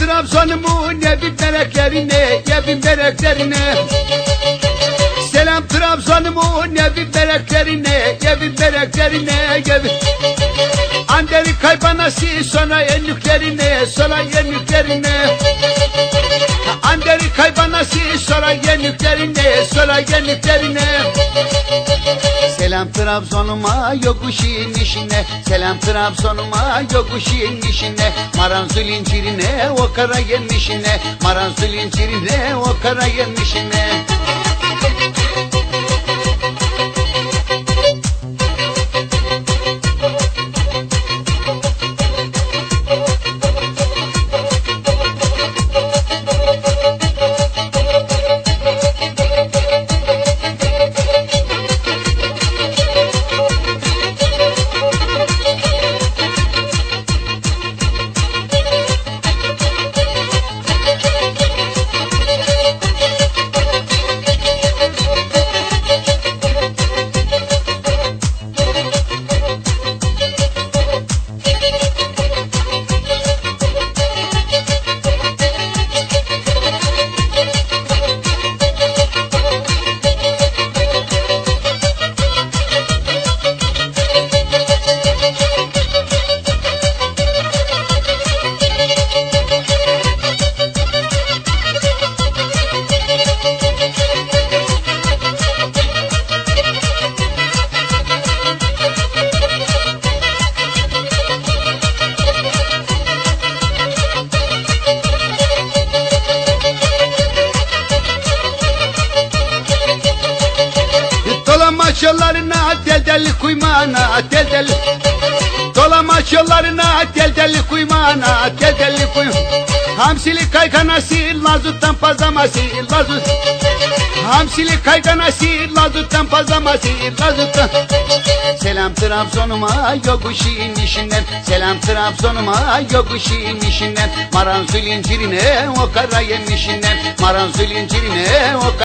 Trabzon'umun evin meleklerine, evin meleklerine. Selam Trabzon'umun evin meleklerine, evin meleklerine, evin. Anderi kaybanası sonra yenüklerine, sonra yenüklerine. Anderi kaybanası sonra yenüklerine, sonra yenüklerine. Trabzon'uma yokuşun işine. Selam Trabzon'uma yokuşun işine. Maranzul incirine o kara yemişine. Maranzul incirine o kara yemişine kuymana del deli Dolamaç yollarına del deli kuymana del deli kuy. Hamsili kayganası lazuttan pazaması lazut Hamsili kayganası lazuttan pazaması lazuttan Selam Trabzon'uma yokuşun işinden Selam Trabzon'uma yokuşun işinden Maranzul incirine o kara yemişinden Maranzul incirine o